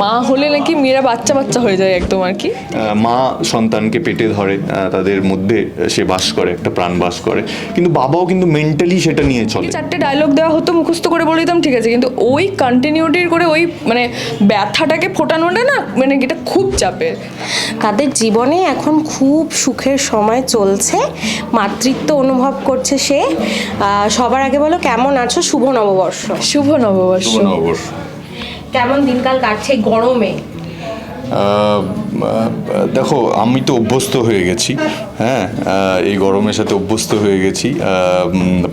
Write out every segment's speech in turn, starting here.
মা হলে নাকি মেয়েরা বাচ্চা বাচ্চা হয়ে যায় একদম আর কি? মা সন্তানকে পেটে ধরে তাদের মধ্যে সে বাস করে একটা প্রাণ বাস করে। কিন্তু বাবাও কিন্তু মেন্টালি সেটা নিয়ে চলে। চারটে ডায়লগ দেওয়া হতো মুখস্থ করে বলে দিতাম ঠিক আছে। কিন্তু ওই কন্টিনিউটির করে ওই মানে ব্যথাটাকে ফোটানোটা না মানে এটা খুব চাপের। তাদের জীবনে এখন খুব সুখের সময় চলছে। মাতৃত্ব অনুভব করছে সে। সবার আগে বলো কেমন আছো? শুভ নববর্ষ। শুভ নববর্ষ। অবশ্য কেমন দিনকাল কাটছে গরমে? দেখো, আমি তো অভ্যস্ত হয়ে গেছি হ্যাঁ? এই গরমের সাথে অভ্যস্ত হয়ে গেছি।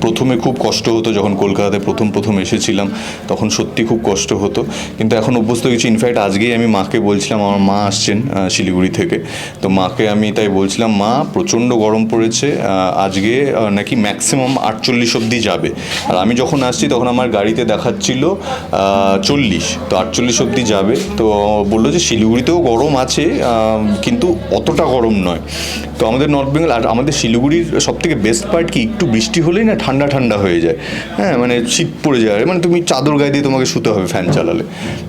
প্রথমে খুব কষ্ট হতো যখন কলকাতাতে প্রথম প্রথম এসেছিলাম, তখন সত্যি খুব কষ্ট হতো। কিন্তু এখন অভ্যস্ত হয়ে গেছি ইনফ্যাক্ট আজকেই আমি মাকে বলছিলাম, আমার মা আসছেন শিলিগুড়ি থেকে। তো মাকে আমি তাই বলছিলাম, মা, প্রচণ্ড গরম পড়েছে আজকে নাকি ম্যাক্সিমাম আটচল্লিশ অবধি যাবে? আর আমি যখন আসছি, তখন আমার গাড়িতে দেখাচ্ছিল চল্লিশ। তো আটচল্লিশ অবধি যাবে। তো বলল যে, শিলিগুড়িতেও গরম আছে কিন্তু অতটা গরম নয়। তো আমাদের নর্থ বেঙ্গল আর আমাদের শিলিগুড়ির সব থেকে বেস্ট পার্ট কি? একটু বৃষ্টি হলেই না ঠান্ডা ঠান্ডা হয়ে যায়। হ্যাঁ মানে শীত পড়ে যায়। মানে তুমি চাদর গায়ে দিয়ে তোমাকে শুতে হবে ফ্যান চালালে।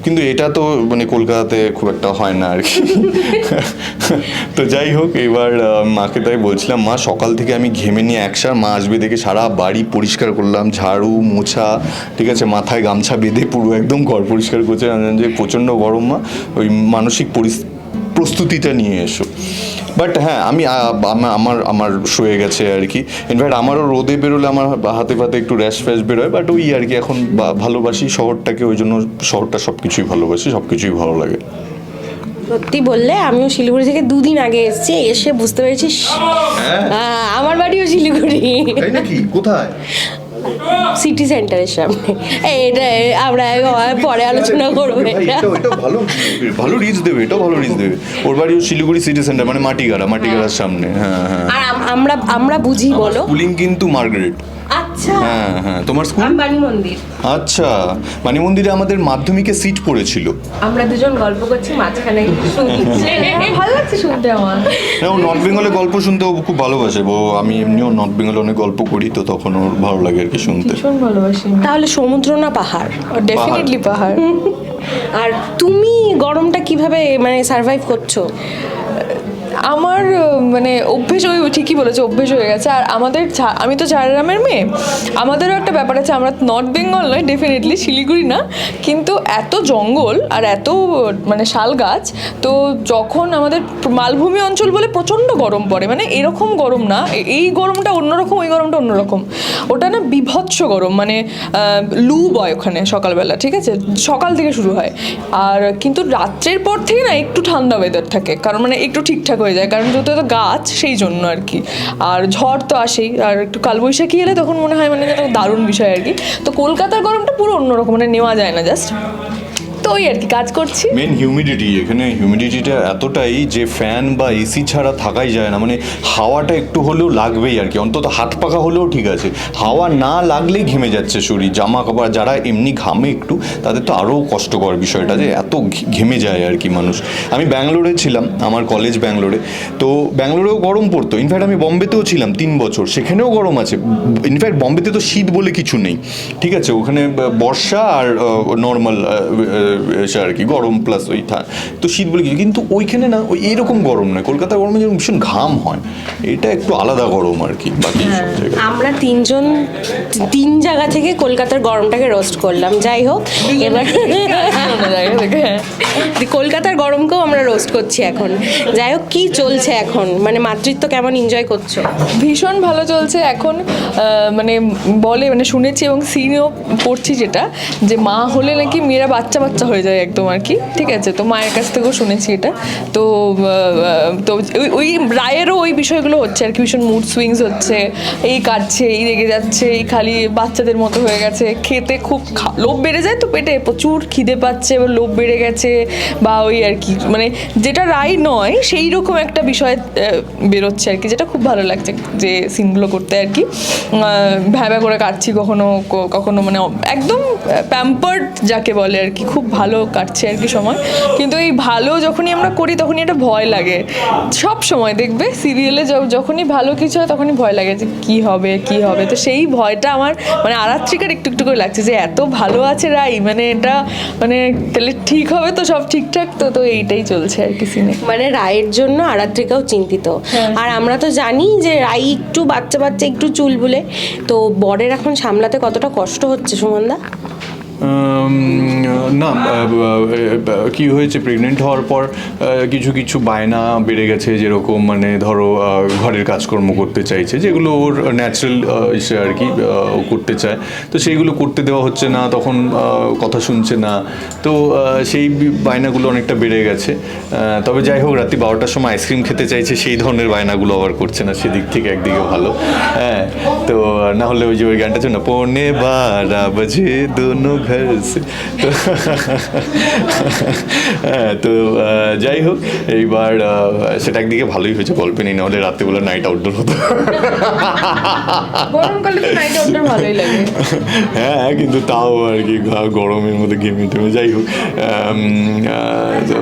কিন্তু এটা তো মানে কলকাতাতে খুব একটা হয় না আর কি। তো যাই হোক, এবার মাকে তাই বলছিলাম, মা, সকাল থেকে আমি ঘেমে নিয়ে একসার মা আসবে দেখে সারা বাড়ি পরিষ্কার করলাম। ঝাড়ু, মোছা, ঠিক আছে, মাথায় গামছা বেঁধে পুরো একদম ঘর পরিষ্কার করছে। যে, প্রচণ্ড গরম মা। ওই মানসিক পরিস- প্রস্তুতিটা নিয়ে এসো। বাট হ্যাঁ আমি আমার আমার শুয়ে গেছে আর কি। ইনফ্যাক্ট আমারও রোদে বেরোলে আমার হাতে ফাতে একটু র্যাশ ফ্যাশ বেরোয় বাট ওই আর কি এখন বা- ভালোবাসি শহরটাকে ওই জন্য শহরটা সব কিছুই ভালোবাসি সব কিছুই ভালো লাগে। সত্যি বললে আমিও শিলিগুড়ি থেকে দুদিন আগে এসেছি এসে বুঝতে পেরেছি আমার বাড়িও শিলিগুড়ি। নাকি? কোথায়? সিটি সেন্টারের সামনে। এটা আমরা পরে আলোচনা করব এটা ভালো ভালো রিচ দেবে এটা ভালো রিচ দেবে। ওর বাড়িও শিলিগুড়ি সিটি সেন্টার মানে মাটিগাড়া মাটিগাড়ার সামনে হ্যাঁ হ্যাঁ। আর আমরা আমরা বুঝি বলো। স্কুলিং কিন্তু মার্গারেট। আচ্ছা। হ্যাঁ হ্যাঁ। তোমার স্কুল মন্দির। আচ্ছা। মানি মন্দিরে আমাদের মাধ্যমিকে সিট পড়েছিল। আমরা দুজন গল্প করছি মাঝখানে ভালো লাগছে শুনতে আমার। হ্যাঁ ও নর্থ বেঙ্গলে গল্প শুনতে ও খুব ভালোবাসে। ও আমি এমনিও নর্থ বেঙ্গলে অনেক গল্প করি তো তখন ওর ভালো লাগে আর কি শুনতে। ভীষণ ভালোবাসি। তাহলে সমুদ্র না পাহাড়? ডেফিনেটলি পাহাড়। আর তুমি গরমটা কীভাবে মানে সার্ভাইভ করছ? আমার মানে অভ্যেস ওই ঠিকই বলেছে, অভ্যেস হয়ে গেছে। আর আমাদের আমি তো ঝাড়গ্রামের মেয়ে। আমাদেরও একটা ব্যাপার আছে, আমরা নর্থ বেঙ্গল নয় ডেফিনেটলি শিলিগুড়ি না। কিন্তু এত জঙ্গল আর এত মানে শাল গাছ, তো যখন আমাদের মালভূমি অঞ্চল বলে প্রচণ্ড গরম পড়ে মানে এরকম গরম না এই গরমটা অন্যরকম, ওই গরমটা অন্যরকম। ওটা না বিভৎস গরম মানে লু বয় ওখানে সকালবেলা, ঠিক আছে? সকাল থেকে শুরু হয়। আর কিন্তু রাত্রের পর থেকে না একটু ঠান্ডা ওয়েদার থাকে, কারণ মানে একটু ঠিকঠাক হয়ে যায়, কারণ যেহেতু তো গাছ, সেই জন্য আর কি। আর ঝড় তো আসেই, আর একটু কালবৈশাখী এলে তখন মনে হয় মানে দারুণ বিষয় আর কি। তো কলকাতার গরমটা পুরো অন্যরকম মানে নেওয়া যায় না জাস্ট তো ওই আর কি কাজ করছি। মেন হিউমিডিটি এখানে হিউমিডিটিটা এতটাই যে ফ্যান বা এসি ছাড়া থাকাই যায় না। মানে হাওয়াটা একটু হলেও লাগবেই আর কি। অন্তত হাত পাখা হলেও ঠিক আছে। হাওয়া না লাগলেই ঘেমে যাচ্ছে শরীর। জামা কাপড় যারা এমনি ঘামে একটু, তাদের তো আরও কষ্টকর বিষয়টা যে এত ঘেমে যায় আর কি মানুষ। আমি ব্যাঙ্গালোরে ছিলাম, আমার কলেজ ব্যাঙ্গালোরে। তো ব্যাঙ্গালোরেও গরম পড়তো। ইনফ্যাক্ট আমি বম্বেতেও ছিলাম তিন বছর। সেখানেও গরম আছে। ইনফ্যাক্ট বম্বেতে তো শীত বলে কিছু নেই। ঠিক আছে? ওখানে বর্ষা আর নর্মাল আর কি গরম প্লাস ওই তো শীত বলে কিছু। কিন্তু ওইখানে না ওই এরকম গরম নয়। কলকাতার গরমে যেরকম ভীষণ ঘাম হয় এটা একটু আলাদা গরম আর কি বাকি আমরা তিনজন তিন জায়গা থেকে কলকাতার গরমটাকে রোস্ট করলাম। যাই হোক এবার হ্যাঁ কলকাতার গরমকেও আমরা রোস্ট করছি এখন। যাই হোক কি চলছে এখন? মানে মাতৃত্ব কেমন এনজয় করছ? ভীষণ ভালো চলছে এখন। মানে বলে মানে শুনেছি এবং সিনও পড়ছি যেটা যে মা হলে নাকি মেয়েরা বাচ্চা বাচ্চা হয়ে যায় একদম আর কি। ঠিক আছে, তো মায়ের কাছ থেকেও শুনেছি এটা। তো তো ওই- ওই রায়েরও ওই বিষয়গুলো হচ্ছে আর কি, ভীষণ মুড সুইংস হচ্ছে। এই কাটছে, এই রেগে যাচ্ছে, এই খালি বাচ্চাদের মতো হয়ে গেছে। খেতে খুব লোভ বেড়ে যায় তো পেটে, প্রচুর খিদে পাচ্ছে, এবার লোভ বেড়ে গেছে বা ওই আর কি। মানে যেটা রায় নয় সেই রকম একটা বিষয় বেরোচ্ছে আর কি, যেটা খুব ভালো লাগছে যে সিনগুলো করতে আর কি। ভ্যাবা করে কাটছি কখনো কখনো মানে একদম প্যাম্পার্ড যাকে বলে আর কি, খুব ভালো কাটছে আর কি সময়। কিন্তু এই ভালো যখনই আমরা করি তখনই একটা ভয় লাগে। সব সময় দেখবে সিরিয়ালে যখনই ভালো কিছু হয় তখনই ভয় লাগে যে কি হবে কি হবে। তো সেই ভয়টা আমার মানে আরাত্রিকার একটু একটু করে লাগছে যে এত ভালো আছে রাই মানে এটা মানে তাহলে ঠিক হবে তো সব ঠিকঠাক? তো তো এইটাই চলছে আর কি সিনে মানে রায়ের জন্য আরাত্রিকাও চিন্তিত। হ্যাঁ। আর আমরা তো জানি যে রাই একটু বাচ্চা বাচ্চা একটু চুলবুলে। তো বরের এখন সামলাতে কতটা কষ্ট হচ্ছে সুমনদা? না কি হয়েছে প্রেগনেন্ট হওয়ার পর কিছু কিছু বায়না বেড়ে গেছে যেরকম মানে ধরো ঘরের কাজকর্ম করতে চাইছে, যেগুলো ওর ন্যাচারাল ইসে আর কি করতে চায়। তো সেইগুলো করতে দেওয়া হচ্ছে না, তখন কথা শুনছে না। তো সেই বায়নাগুলো অনেকটা বেড়ে গেছে। তবে যাই হোক, রাত্রি বারোটার সময় আইসক্রিম খেতে চাইছে, সেই ধরনের বায়নাগুলো আবার করছে না, সেদিক থেকে একদিকে ভালো। হ্যাঁ তো, না হলে ওই যে ওই গানটা ছিল না পৌনে বারা বাজে, দোনো হ্যাঁ তো যাই হোক এইবার সেটা একদিকে ভালোই হয়েছে গল্পে নেই না হলে রাত্রিবেলা নাইট আউটডোর হতো। হ্যাঁ কিন্তু তাও আর কি গরমের মধ্যে গেমে টেমে যাই হোক। তো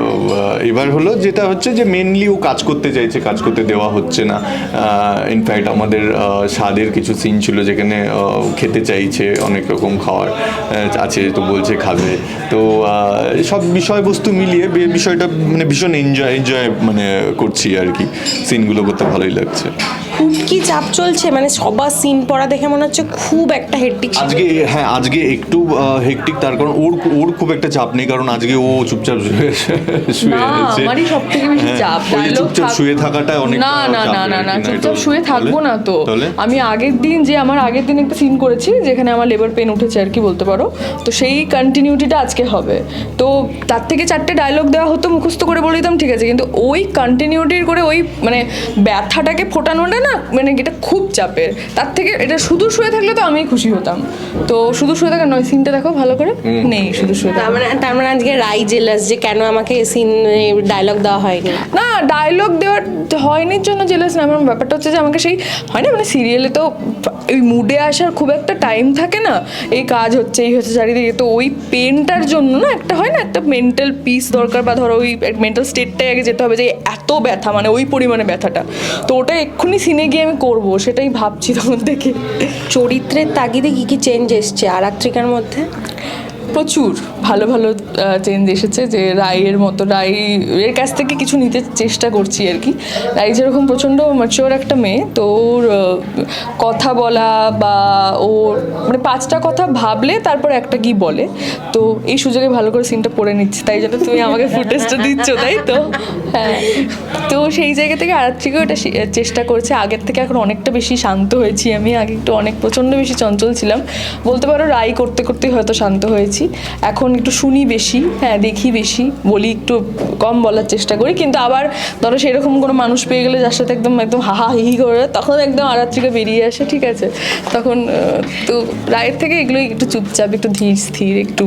এবার হলো যেটা হচ্ছে যে মেনলি ও কাজ করতে চাইছে কাজ করতে দেওয়া হচ্ছে না। ইনফ্যাক্ট আমাদের স্বাদের কিছু সিন ছিল যেখানে খেতে চাইছে অনেক রকম খাওয়ার। আহ, আছে, তো বলছে খাবে। তো সব বিষয়বস্তু মিলিয়ে বিষয়টা মানে ভীষণ এনজয় এনজয় মানে করছি আর কি। সিনগুলো করতে ভালোই লাগছে। খুব কি চাপ চলছে? মানে সবার সিন পড়া দেখে মনে হচ্ছে খুব একটা হেডটিক আজকে হ্যাঁ আজকে একটু হেকটিক তার কারণ ওর ওর খুব একটা চাপ নেই কারণ আজকে ও চুপচাপ শুয়ে আছে আমারই সব থেকে বেশি হ্যাঁ, চাপ। ওই যে চুপচাপ শুয়ে থাকাটা অনেক না না না না না চুপচাপ শুয়ে থাকব না তো। আমি আগের দিন যে আমার আগের দিন একটা সিন করেছি যেখানে আমার লেবার পেন উঠেছে আর কি বলতে পারো। তো সেই কন্টিনিউটিটা আজকে হবে। তো তার থেকে চারটে ডায়লগ দেওয়া হতো মুখস্থ করে বলে দিতাম ঠিক আছে। কিন্তু ওই কন্টিনিউটির করে ওই মানে ব্যথাটাকে ফোটানোটা না মানে এটা খুব চাপের। তার থেকে এটা শুধু শুয়ে থাকলে তো আমি খুশি হতাম। তো শুধু শুয়ে থাকা নয় সিনটা দেখো ভালো করে। নেই শুধু শুয়ে তার মানে তার মানে আজকে রাই জেলাস যে কেন আমাকে সিন ডায়লগ দেওয়া হয়নি? না ডায়লগ দেওয়ার হয়নির জন্য জেলাস না আমার ব্যাপারটা হচ্ছে যে আমাকে সেই হয় না মানে সিরিয়ালে তো ওই মুডে আসার খুব একটা টাইম থাকে না। এই কাজ হচ্ছে এই হচ্ছে চারিদিকে। তো ওই পেনটার জন্য না একটা হয় না একটা মেন্টাল পিস দরকার বা ধরো ওই মেন্টাল স্টেটটাই আগে যেতে হবে যে এত ব্যথা মানে ওই পরিমাণে ব্যথাটা। তো ওটা এক্ষুনি সিনে গিয়ে আমি করব, সেটাই ভাবছি তখন থেকে। চরিত্রের তাগিদে কি কি চেঞ্জ এসছে আরাত্রিকার মধ্যে? প্রচুর ভালো ভালো চেঞ্জ এসেছে যে রায়ের মতো, রাই এর কাছ থেকে কিছু নিতে চেষ্টা করছি আর কি। রাই যেরকম প্রচণ্ড ম্যাচিওর একটা মেয়ে, তো ওর কথা বলা বা ওর মানে পাঁচটা কথা ভাবলে তারপর একটা কি বলে। তো এই সুযোগে ভালো করে সিনটা পড়ে নিচ্ছি, তাই জন্য তুমি আমাকে ফুটেজটা দিচ্ছ, তাই তো? হ্যাঁ। তো সেই জায়গা থেকে আরাত্রিকেও এটা চেষ্টা করছে। আগের থেকে এখন অনেকটা বেশি শান্ত হয়েছি আমি। আগে একটু অনেক, প্রচণ্ড বেশি চঞ্চল ছিলাম। বলতে পারো রাই করতে করতেই হয়তো শান্ত হয়েছি। এখন একটু শুনি বেশি হ্যাঁ দেখি বেশি, বলি একটু কম বলার চেষ্টা করি, কিন্তু আবার ধরো সেরকম কোনো মানুষ পেয়ে গেলে যার সাথে একদম একদম হাহা হিহি করে, তখন একদম আরাত্রিকে বেরিয়ে আসে, ঠিক আছে? তখন তো রায়ের থেকে এগুলো একটু চুপচাপ, একটু ধীর স্থির, একটু,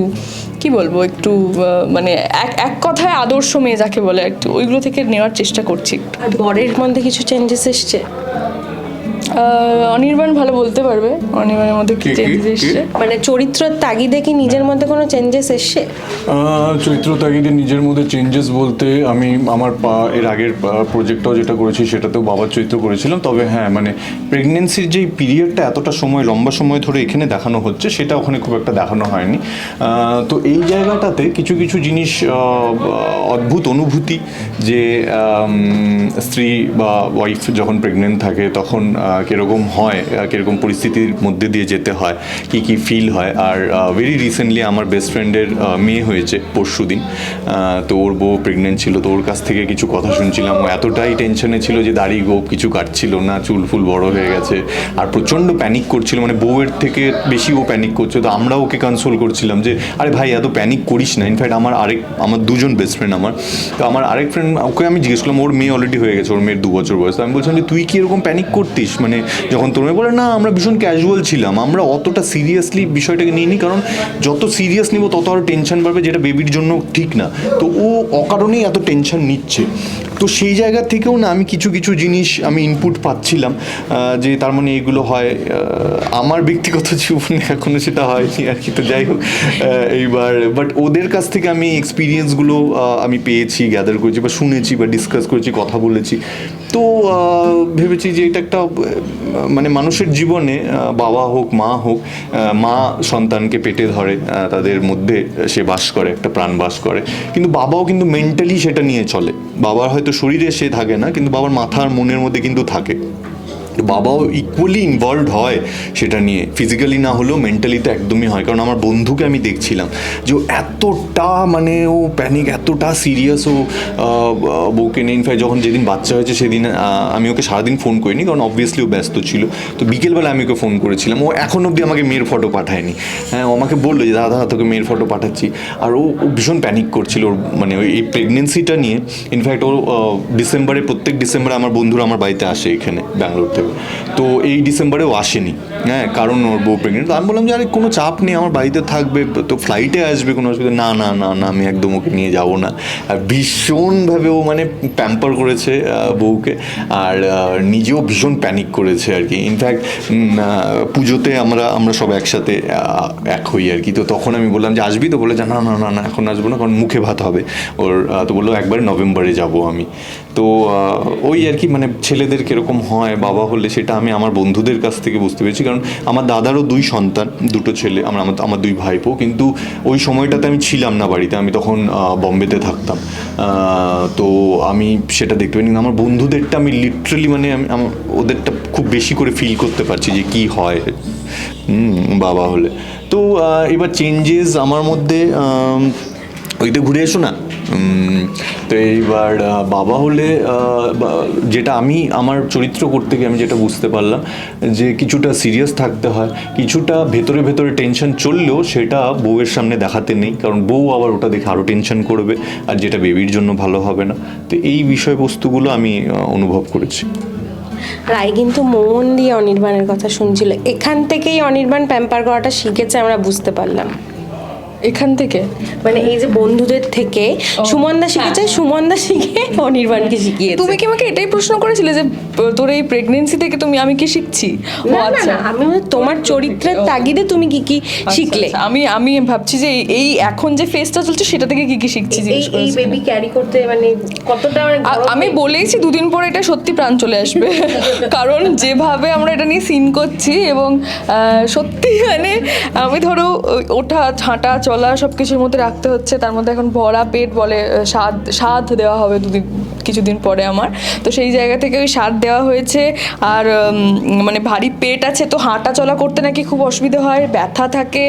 কি বলব, একটু মানে এক এক কথায় আদর্শ মেয়ে যাকে বলে একটু ওইগুলো থেকে নেওয়ার চেষ্টা করছি একটু। বরের মধ্যে কিছু চেঞ্জেস এসছে? অনির্বাণ ভালো বলতে পারবে। অনির্বাণের মধ্যে কি চেঞ্জেস এসছে। মানে চরিত্রের তাগিদে কি নিজের মধ্যে কোনো চেঞ্জেস এসছে? আহ, চৈত্র তাগিদের নিজের মধ্যে চেঞ্জেস বলতে আমি আমার পা- এর আগের প্রজেক্টটাও যেটা করেছি সেটাতেও বাবার চরিত্র করেছিলাম। তবে হ্যাঁ মানে প্রেগনেন্সির যেই পিরিয়ডটা এতটা সময় লম্বা সময় ধরে এখানে দেখানো হচ্ছে সেটা ওখানে খুব একটা দেখানো হয়নি। তো এই জায়গাটাতে কিছু কিছু জিনিস অদ্ভুত অনুভূতি যে স্ত্রী বা ওয়াইফ যখন প্রেগনেন্ট থাকে তখন কীরকম হয় কীরকম পরিস্থিতির মধ্যে দিয়ে যেতে হয়, কি কি ফিল হয়, আর ভেরি রিসেন্টলি আমার বেস্ট ফ্রেন্ডের মেয়ে হয়েছে পরশু দিন তো ওর বউ প্রেগনেন্ট ছিল, তো ওর কাছ থেকে কিছু কথা শুনছিলাম, ও এতটাই টেনশনে ছিল যে দাড়ি গোপ কিছু কাটছিল না, চুল ফুল বড় হয়ে গেছে, আর প্রচণ্ড প্যানিক করছিল মানে বউয়ের থেকে বেশি ও প্যানিক করছে, তো আমরা ওকে কনসোল করছিলাম যে, আরে ভাই, এত প্যানিক করিস না। ইনফ্যাক্ট আমার আরেক, আমার দুজন বেস্ট ফ্রেন্ড আমার, তো আমার আরেক ফ্রেন্ড ওকে আমি জিজ্ঞেস করলাম, ওর মেয়ে অলরেডি হয়ে গেছে, ওর মেয়ের দু বছর বয়স। তো আমি বলছিলাম যে, তুই কি এরকম প্যানিক করতিস? মানে যখন তরুণী বলে, না, আমরা ভীষণ ক্যাজুয়াল ছিলাম, আমরা অতটা সিরিয়াসলি বিষয়টাকে নিইনি, কারণ যত সিরিয়াস নিব তত আরও টেনশন বাড়বে, যেটা বেবির জন্য ঠিক না। তো ও অকারণেই এত টেনশন নিচ্ছে। তো সেই জায়গা থেকেও না আমি কিছু কিছু জিনিস আমি ইনপুট পাচ্ছিলাম যে তার মানে এগুলো হয় আমার ব্যক্তিগত জীবনে এখনও সেটা হয়নি আর কি। তো যাই হোক এইবার বাট ওদের কাছ থেকে আমি এক্সপিরিয়েন্সগুলো আমি পেয়েছি গ্যাদার করেছি বা শুনেছি বা ডিসকাস করেছি, কথা বলেছি। তো ভেবেছি যে এটা একটা মানে মানুষের জীবনে বাবা হোক, মা হোক মা সন্তানকে পেটে ধরে তাদের মধ্যে সে বাস করে, একটা প্রাণ বাস করে। কিন্তু বাবাও কিন্তু মেন্টালি সেটা নিয়ে চলে। বাবার হয়তো শরীরে সে থাকে না কিন্তু বাবার মাথার মনের মধ্যে কিন্তু থাকে। বাবাও ইকুয়ালি ইনভলভ হয় সেটা নিয়ে। ফিজিক্যালি না হলেও মেন্টালি তো একদমই হয়। কারণ আমার বন্ধুকে আমি দেখছিলাম যে এতটা মানে ও প্যানিক এতটা সিরিয়াস ও বউকে নিয়ে। ইনফ্যাক্ট যখন যেদিন বাচ্চা হয়েছে সেদিন আমি ওকে সারাদিন ফোন করিনি, কারণ অবভিয়াসলি ও ব্যস্ত ছিল। তো বিকেলবেলা আমি ওকে ফোন করেছিলাম। ও এখন অবধি আমাকে মেয়ের ফটো পাঠায়নি। হ্যাঁ ও আমাকে বলল যে, দাদা, তোকে মেয়ের ফটো পাঠাচ্ছি। আর ও ভীষণ প্যানিক করছিল ওর মানে ওই, এই প্রেগনেন্সিটা নিয়ে। ইনফ্যাক্ট ও ডিসেম্বরে প্রত্যেক ডিসেম্বরে আমার বন্ধুরা আমার বাড়িতে আসে এখানে ব্যাঙ্গালোর থেকে তো এই ডিসেম্বরেও আসেনি। হ্যাঁ কারণ ওর বউ প্রেগনেন্ট আমি বললাম যে, আরে, কোনো চাপ নেই, আমার বাড়িতে থাকবে। তো ফ্লাইটে আসবে কোনো অসুবিধা না না না না, আমি একদম ওকে নিয়ে যাব না। আর ভীষণভাবে ও মানে প্যাম্পার করেছে বউকে। আর নিজেও ভীষণ প্যানিক করেছে আর কি। ইনফ্যাক্ট পুজোতে আমরা আমরা সব একসাথে এক হই আর কি। তো তখন আমি বললাম যে, আসবি? তো বলে যে, না না না না, এখন আসব না, কারণ মুখে ভাত হবে। ওর তো বলল, একবার নভেম্বরে যাব আমি। তো ওই আর কি মানে ছেলেদের কীরকম হয়, বাবা হলে সেটা আমি আমার বন্ধুদের কাছ থেকে বুঝতে পেরেছি। কারণ আমার দাদারও দুই সন্তান, দুটো ছেলে, আমার আমার দুই ভাইপো। কিন্তু ওই সময়টাতে আমি ছিলাম না বাড়িতে, আমি তখন বম্বেতে থাকতাম। তো আমি সেটা দেখতে কিন্তু আমার বন্ধুদেরটা আমি লিটারালি মানে আমি আমার ওদেরটা খুব বেশি করে ফিল করতে পারছি যে কি হয়। বাবা হলে। তো এবার চেঞ্জেস আমার মধ্যে ওইতে ঘুরে এসো না। তো এইবার বাবা হলে যেটা আমি আমার চরিত্র করতে গিয়ে আমি যেটা বুঝতে পারলাম, যে কিছুটা সিরিয়াস থাকতে হয়, কিছুটা ভেতরে ভেতরে টেনশন চললেও সেটা বউয়ের সামনে দেখাতে নেই, কারণ বউ আবার ওটা দেখে আরও টেনশন করবে, আর যেটা বেবির জন্য ভালো হবে না। তো এই বিষয়বস্তুগুলো আমি অনুভব করেছি। রায় কিন্তু মন দিয়ে অনির্বাণের কথা শুনছিল। এখান থেকেই অনির্বাণ প্যাম্পার করাটা শিখেছে, আমরা বুঝতে পারলাম। এখান থেকে? মানে এই যে বন্ধুদের থেকে সুমন সুমনদা শিখেছে সুমনদা শিখে অনির্বাণকে শিখিয়ে তুমি কি আমাকে এটাই প্রশ্ন করেছিলে যে তোর এই প্রেগনেন্সি থেকে তুমি আমি কি শিখছি? ও আচ্ছা। আমি তোমার চরিত্রের তাগিদে তুমি কি কি শিখলে আচ্ছা, আমি আমি ভাবছি যে এই- এখন যে ফেসটা চলছে সেটা থেকে কি কি শিখছি এই জিজ্ঞেস এই। বেবি ক্যারি করতে মানে কতটা মানে আমি বলেইছি দুদিন পরে এটা সত্যি প্রাণ চলে আসবে। কারণ যেভাবে আমরা এটা নিয়ে সিন করছি এবং আহ, সত্যি মানে আমি ধরো ওঠা হাঁটা চলা সব কিছুর মধ্যে রাখতে হচ্ছে তার মধ্যে এখন ভরা পেট বলে স্বাদ স্বাদ দেওয়া হবে দুদিন কিছুদিন পরে আমার। তো সেই জায়গা থেকে ওই স্বাদ দেওয়া হয়েছে আর মানে ভারী পেট আছে তো হাঁটা চলা করতে নাকি খুব অসুবিধা হয় ব্যথা থাকে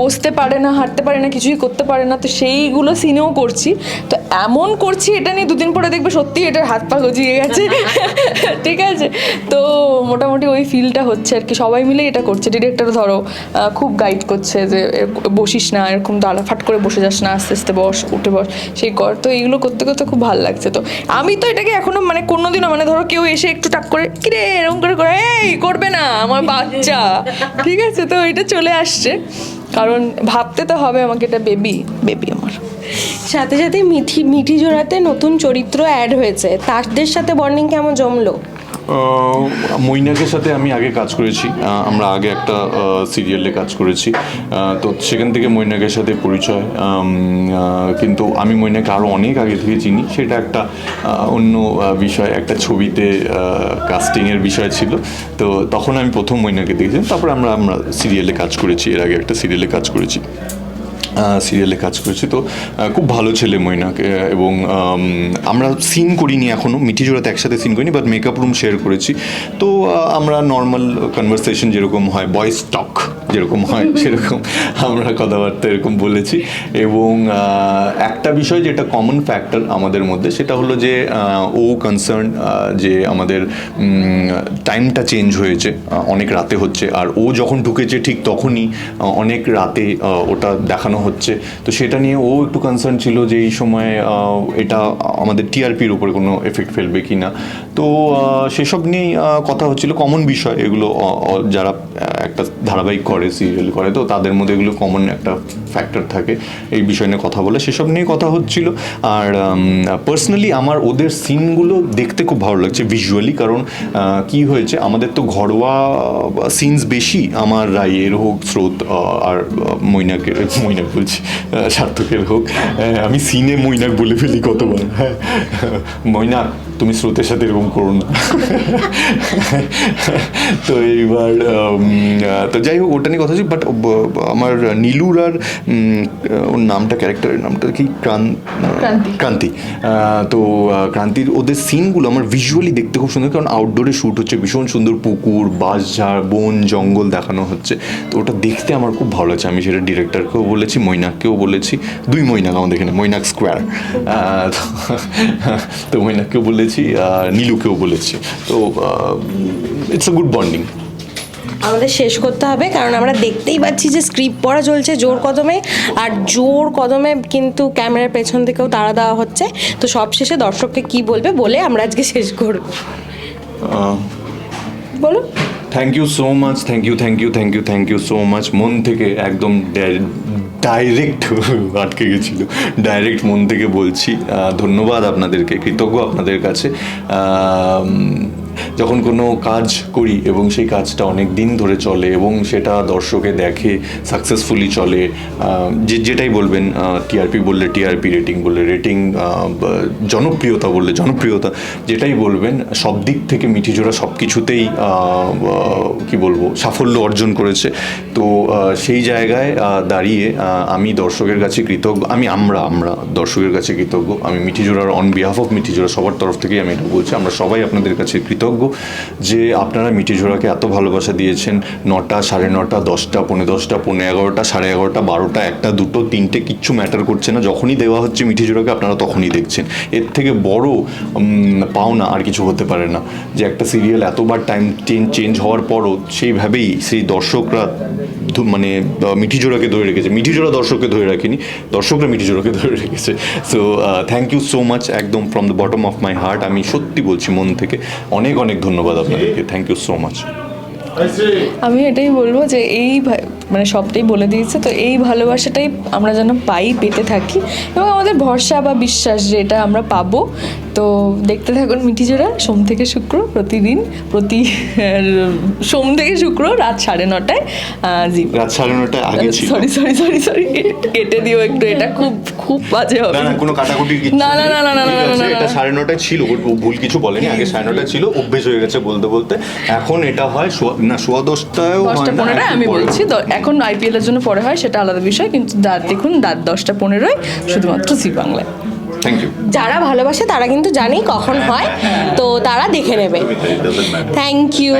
বসতে পারে না হাঁটতে পারে না কিছুই করতে পারে না তো সেইগুলো সিনেও করছি। তো এমন করছি এটা নিয়ে দুদিন পরে দেখবে সত্যি এটার হাত পা গজিয়ে গেছে। ঠিক আছে? তো মোটামুটি ওই ফিলটা হচ্ছে আর কি সবাই মিলে এটা করছে। ডিরেক্টর ধরো খুব গাইড করছে যে বসিস না এরকম দাঁড়া ফাট করে বসে যাস না, আস্তে আস্তে বস, উঠে বস। সেই কর। তো এইগুলো করতে করতে খুব ভালো লাগছে। তো আমি তো এটাকে এখনও মানে কোনোদিনও মানে ধরো কেউ এসে একটু টাক করে, কিরে, এরকম করে করে, এই, করবে না, আমার বাচ্চা। ঠিক আছে? তো এটা চলে আসছে। কারণ ভাবতে তো হবে আমাকে এটা বেবি বেবি আমার। সাথে সাথে মিঠি মিঠি জোড়াতে নতুন চরিত্র অ্যাড হয়েছে। তাদের সাথে বন্ডিং কেমন জমলো? মৈনাকের সাথে আমি আগে কাজ করেছি। আমরা আগে একটা সিরিয়ালে কাজ করেছি। তো সেখান থেকে মৈনাকের সাথে পরিচয় কিন্তু আমি মৈনাকে আরও অনেক আগে থেকে চিনি। সেটা একটা অন্য বিষয়, একটা ছবিতে কাস্টিংয়ের বিষয় ছিল। তো তখন আমি প্রথম মৈনাকে দেখেছিলাম তারপরে আমরা আমরা সিরিয়ালে কাজ করেছি। এর আগে একটা সিরিয়ালে কাজ করেছি। সিরিয়ালে কাজ করেছি। তো খুব ভালো ছেলে মৈনাক এবং আমরা সিন করিনি এখনও মিঠি জোড়াতে একসাথে সিন করিনি বাট মেকআপ রুম শেয়ার করেছি। তো আমরা নর্মাল কনভারসেশন যেরকম হয় বয়েস টক যেরকম হয় সেরকম আমরা কথাবার্তা এরকম বলেছি। এবং একটা বিষয় যেটা কমন ফ্যাক্টর আমাদের মধ্যে সেটা হলো যে ও কনসার্ন যে আমাদের টাইমটা চেঞ্জ হয়েছে অনেক রাতে হচ্ছে। আর ও যখন ঢুকেছে ঠিক তখনই অনেক রাতে ওটা দেখানো হচ্ছে। তো সেটা নিয়ে ও একটু কনসার্ন ছিল যে এই সময় এটা আমাদের টিআরপির উপরে কোনো এফেক্ট ফেলবে কি না। তো সেসব নিয়েই কথা হচ্ছিল। কমন বিষয় এগুলো যারা একটা ধারাবাহিক করে সিরিয়াল করে, তো তাদের মধ্যে এগুলো কমন একটা ফ্যাক্টর থাকে এই বিষয় নিয়ে কথা বলে। সেসব নিয়ে কথা হচ্ছিল। আর পার্সোনালি আমার ওদের সিনগুলো দেখতে খুব ভালো লাগছে ভিজুয়ালি কারণ কি হয়েছে, আমাদের তো ঘরোয়া সিনস বেশি আমার রায়ের হোক, স্রোত আর মৈনাকের, মৈনাক বলছি সার্থকের হোক। আমি সিনে মৈনাক বলে ফেলি কতবার। হ্যাঁ মৈনাক। তুমি স্রোতের সাথে এরকম করো না। তো এইবার তো যাই হোক ওটা নিয়ে কথা হচ্ছে বাট আমার নীলুর আর ওর নামটা ক্যারেক্টারের নামটা কি? ক্রান ক্রান্তি। তো ক্রান্তির ওদের সিনগুলো আমার ভিজুয়ালি দেখতে খুব সুন্দর কারণ আউটডোরে শ্যুট হচ্ছে ভীষণ সুন্দর পুকুর বাঁশঝাড় বন জঙ্গল দেখানো হচ্ছে। তো ওটা দেখতে আমার খুব ভালো লাগছে। আমি সেটা ডিরেক্টরকেও বলেছি মৈনাককেও বলেছি। দুই মৈনাক আমাদের এখানে মৈনাক স্কোয়ার তো মৈনাককেও বলেছি আর নীলুকেও বলেছি। তো ইটস এ গুড বন্ডিং আমাদের শেষ করতে হবে কারণ আমরা দেখতেই পাচ্ছি যে স্ক্রিপ্ট পড়া চলছে জোর কদমে আর জোর কদমে কিন্তু ক্যামেরার পেছন থেকেও তাড়া দেওয়া হচ্ছে। তো সব শেষে দর্শককে কি বলবে বলে আমরা আজকে শেষ করব। বলো thank you so much thank you thank you thank you thank you so much মন থেকে একদম ডাইরেক্ট আটকে গেছিল। ডাইরেক্ট মন থেকে বলছি ধন্যবাদ আপনাদেরকে, কৃতজ্ঞ আপনাদের কাছে। যখন কোনো কাজ করি এবং সেই কাজটা অনেক দিন ধরে চলে এবং সেটা দর্শকে দেখে সাকসেসফুলি চলে যে, যেটাই বলবেন টিআরপি বললে টিআরপি রেটিং বললে রেটিং জনপ্রিয়তা বললে জনপ্রিয়তা, যেটাই বলবেন, সব দিক থেকে মিঠিজোড়া সব কিছুতেই কি বলব, সাফল্য অর্জন করেছে। তো সেই জায়গায় দাঁড়িয়ে আমি দর্শকের কাছে কৃতজ্ঞ, আমি আমরা আমরা দর্শকের কাছে কৃতজ্ঞ। আমি মিঠিজোড়ার অন বিহাফ অফ মিঠিজোড়া, সবার তরফ থেকেই আমি এটা বলছি, আমরা সবাই আপনাদের কাছে কৃতজ্ঞ যে আপনারা মিঠিজোড়াকে এত ভালোবাসা দিয়েছেন। নটা সাড়ে নটা, দশটা, পৌনে দশটা, পৌনে এগারোটা, সাড়ে এগারোটা, বারোটা, একটা, দুটো, তিনটে, কিচ্ছু ম্যাটার করছে না। যখনই দেওয়া হচ্ছে মিঠিজোড়াকে, আপনারা তখনই দেখছেন। এর থেকে বড় পাওনা আর কিছু হতে পারে না। যে একটা সিরিয়াল এতবার টাইম চেঞ্জ হওয়ার পরও সেইভাবেই সেই দর্শকরা মানে মিঠিজোড়াকে ধরে রেখেছে। মিঠিজোড়া দর্শককে ধরে রাখেনি, দর্শকরা মিঠিজোড়াকে ধরে রেখেছে। So thank you so much একদম from the bottom of my heart আমি সত্যি বলছি মন থেকে অনেক অনেক ধন্যবাদ আপনাদেরকে। থ্যাংক ইউ সো মাচ আমি এটাই বলব যে এই মানে সবটাই বলে দিয়েছে। তো এই ভালোবাসাটাই আমরা যেন পাই, পেতে থাকি। এবং আমাদের ভরসা বা বিশ্বাস যে এটা আমরা পাবো। তো দেখতে থাকুন মিঠিজোড়া সোম থেকে শুক্র প্রতিদিন প্রতি সোম থেকে শুক্র রাত সাড়ে নটায় জি। রাত সাড়ে নটায় আগে সরি সরি সরি সরি কেটে দিও একটু এটা খুব খুব বাজে হবে। না কোনো কাটাকুটি না, না, না, না, না, না, না, এটা সাড়ে নটায় ছিল ভুল কিছু বলেনি আগে সাড়ে নটায় ছিল অভ্যেস হয়ে গেছে বলতে বলতে। এখন এটা হয় না সোয়া দশটায়ও হয় দশটা না, পনেরোয় আমি বলছি এখন আইপিএল এর জন্য পরে হয় সেটা আলাদা বিষয় কিন্তু রাত দেখুন রাত দশটা পনেরোয় শুধুমাত্র বাংলায়। থ্যাংক যারা ভালোবাসে তারা কিন্তু জানেই কখন হয় তো তারা দেখে নেবে। Thank you